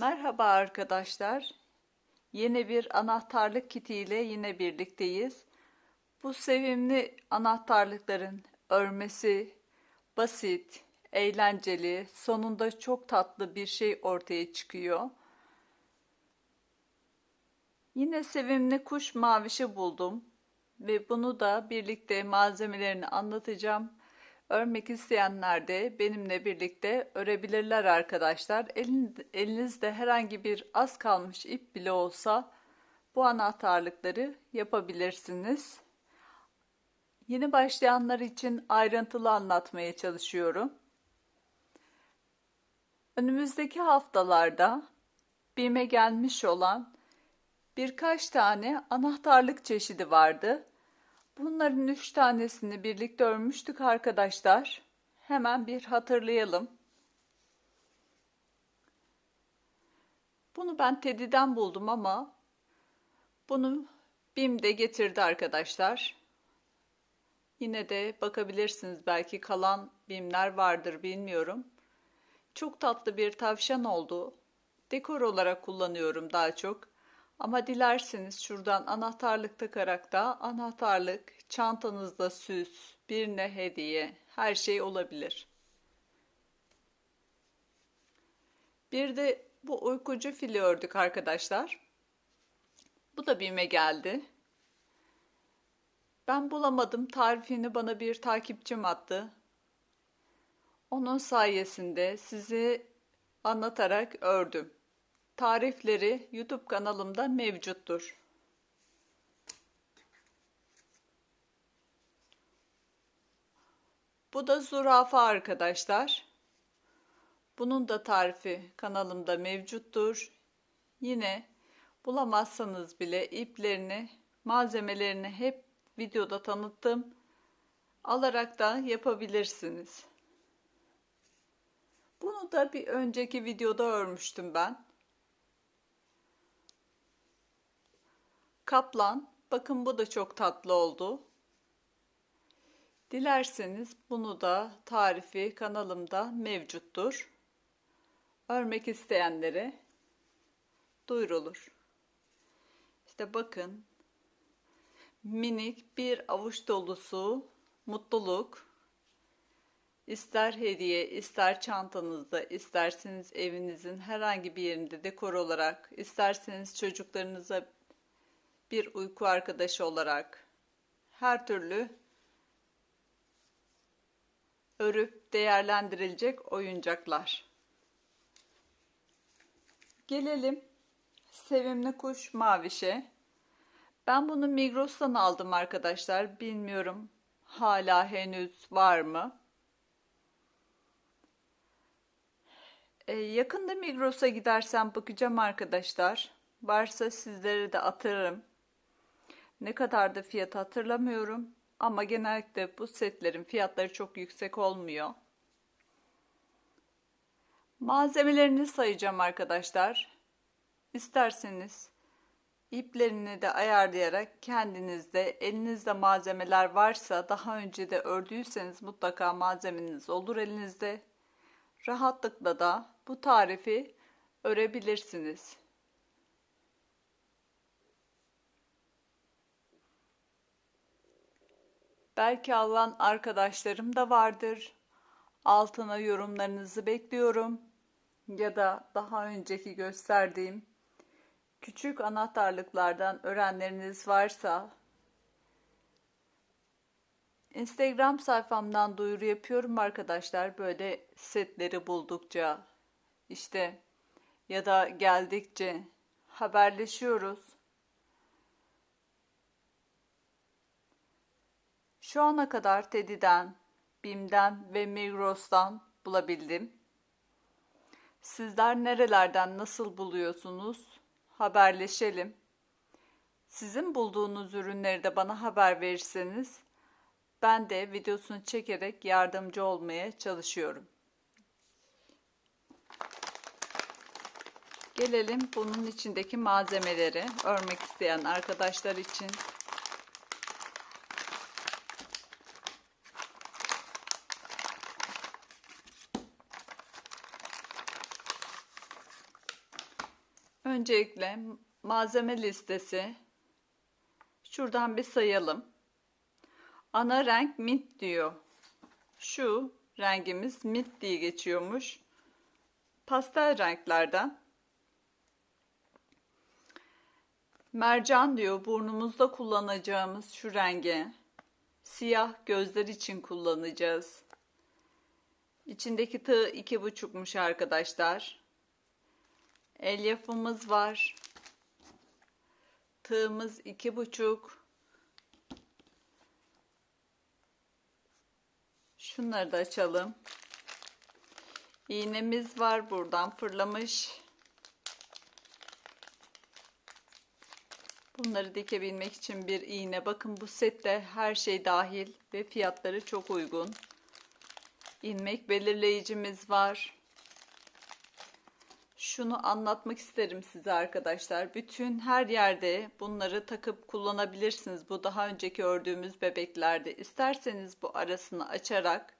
Merhaba arkadaşlar. Yeni bir anahtarlık kiti ile yine birlikteyiz. Bu sevimli anahtarlıkların örmesi basit, eğlenceli, sonunda çok tatlı bir şey ortaya çıkıyor. Yine sevimli kuş mavişi buldum ve bunu da birlikte malzemelerini anlatacağım. Örmek isteyenler de benimle birlikte örebilirler arkadaşlar. Elin, elinizde herhangi bir az kalmış ip bile olsa bu anahtarlıkları yapabilirsiniz. Yeni başlayanlar için ayrıntılı anlatmaya çalışıyorum. Önümüzdeki haftalarda BİM'e gelmiş olan birkaç tane anahtarlık çeşidi vardı. Bunların üç tanesini birlikte örmüştük arkadaşlar. Hemen bir hatırlayalım. Bunu ben Teddy'den buldum ama bunu BİM de getirdi arkadaşlar. Yine de bakabilirsiniz belki kalan BİM'ler vardır bilmiyorum. Çok tatlı bir tavşan oldu. Dekor olarak kullanıyorum daha çok. Ama dilerseniz şuradan anahtarlık takarak da anahtarlık, çantanızda süs, birine hediye, her şey olabilir. Bir de bu uykucu fili ördük arkadaşlar. Bu da bime geldi. Ben bulamadım. Tarifini bana bir takipçim attı. Onun sayesinde sizi anlatarak ördüm. Tarifleri YouTube kanalımda mevcuttur. Bu da zürafa arkadaşlar. Bunun da tarifi kanalımda mevcuttur. Yine bulamazsanız bile iplerini, malzemelerini hep videoda tanıttım. Alarak da yapabilirsiniz. Bunu da bir önceki videoda örmüştüm ben. Kaplan. Bakın bu da çok tatlı oldu. Dilerseniz bunu da tarifi kanalımda mevcuttur. Örmek isteyenlere duyurulur. İşte bakın minik bir avuç dolusu mutluluk. İster hediye, ister çantanızda, isterseniz evinizin herhangi bir yerinde dekor olarak, isterseniz çocuklarınıza bir uyku arkadaşı olarak her türlü örüp değerlendirilecek oyuncaklar. Gelelim sevimli kuş mavişe. Ben bunu Migros'tan aldım arkadaşlar. Bilmiyorum hala henüz var mı? Ee, yakında Migros'a gidersem bakacağım arkadaşlar. Varsa sizlere de atarım. Ne kadar da fiyat hatırlamıyorum ama genellikle bu setlerin fiyatları çok yüksek olmuyor. Malzemelerini sayacağım arkadaşlar. İsterseniz iplerini de ayarlayarak kendinizde elinizde malzemeler varsa daha önce de ördüyseniz mutlaka malzemeniz olur elinizde. Rahatlıkla da bu tarifi örebilirsiniz. Belki alan arkadaşlarım da vardır. Altına yorumlarınızı bekliyorum. Ya da daha önceki gösterdiğim küçük anahtarlıklardan öğrenleriniz varsa Instagram sayfamdan duyuru yapıyorum arkadaşlar. Böyle setleri buldukça işte ya da geldikçe haberleşiyoruz. Şu ana kadar Teddy'den, BİM'den ve Migros'tan bulabildim. Sizler nerelerden nasıl buluyorsunuz? Haberleşelim. Sizin bulduğunuz ürünleri de bana haber verirseniz ben de videosunu çekerek yardımcı olmaya çalışıyorum. Gelelim bunun içindeki malzemeleri örmek isteyen arkadaşlar için Öncelikle malzeme listesi. Şuradan bir sayalım. Ana renk mint diyor. Şu rengimiz mint diye geçiyormuş. Pastel renklerden. Mercan diyor burnumuzda kullanacağımız şu rengi. Siyah gözler için kullanacağız. İçindeki tığ iki buçukmuş arkadaşlar. Elyafımız var. Tığımız iki buçuk. Şunları da açalım. İğnemiz var buradan fırlamış. Bunları dikebilmek için bir iğne. Bakın bu sette her şey dahil ve fiyatları çok uygun. İlmek belirleyicimiz var. Şunu anlatmak isterim size arkadaşlar. Bütün her yerde bunları takıp kullanabilirsiniz. Bu daha önceki ördüğümüz bebeklerde. İsterseniz bu arasını açarak,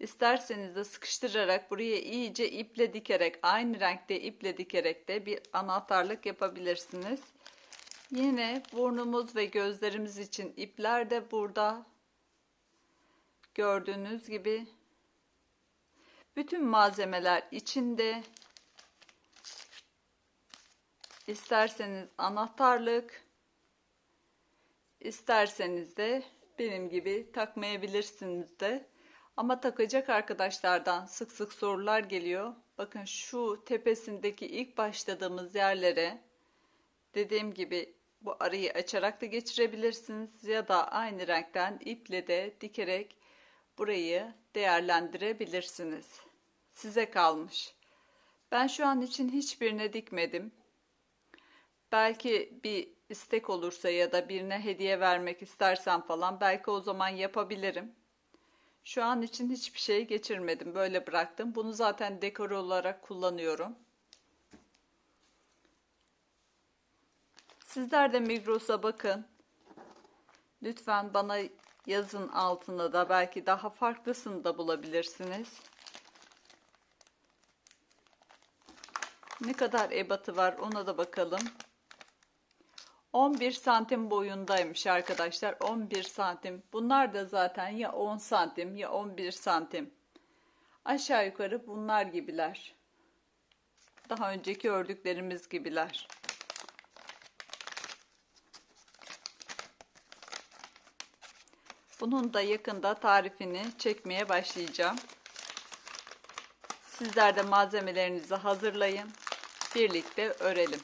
isterseniz de sıkıştırarak buraya iyice iple dikerek, aynı renkte iple dikerek de bir anahtarlık yapabilirsiniz. Yine burnumuz ve gözlerimiz için ipler de burada. Gördüğünüz gibi bütün malzemeler içinde. İsterseniz anahtarlık, isterseniz de benim gibi takmayabilirsiniz de. Ama takacak arkadaşlardan sık sık sorular geliyor. Bakın şu tepesindeki ilk başladığımız yerlere dediğim gibi bu arayı açarak da geçirebilirsiniz ya da aynı renkten iple de dikerek burayı değerlendirebilirsiniz. Size kalmış. Ben şu an için hiçbirine dikmedim. Belki bir istek olursa ya da birine hediye vermek istersem falan belki o zaman yapabilirim. Şu an için hiçbir şey geçirmedim. Böyle bıraktım. Bunu zaten dekor olarak kullanıyorum. Sizler de Migros'a bakın. Lütfen bana yazın altına da belki daha farklısını da bulabilirsiniz. Ne kadar ebatı var ona da bakalım. 11 santim boyundaymış arkadaşlar. 11 santim. Bunlar da zaten ya 10 santim ya 11 santim. Aşağı yukarı bunlar gibiler. Daha önceki ördüklerimiz gibiler. Bunun da yakında tarifini çekmeye başlayacağım. Sizler de malzemelerinizi hazırlayın. Birlikte örelim.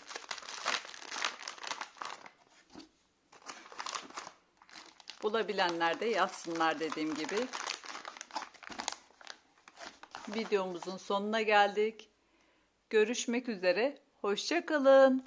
Bulabilenler de yazsınlar dediğim gibi. Videomuzun sonuna geldik. Görüşmek üzere. Hoşçakalın.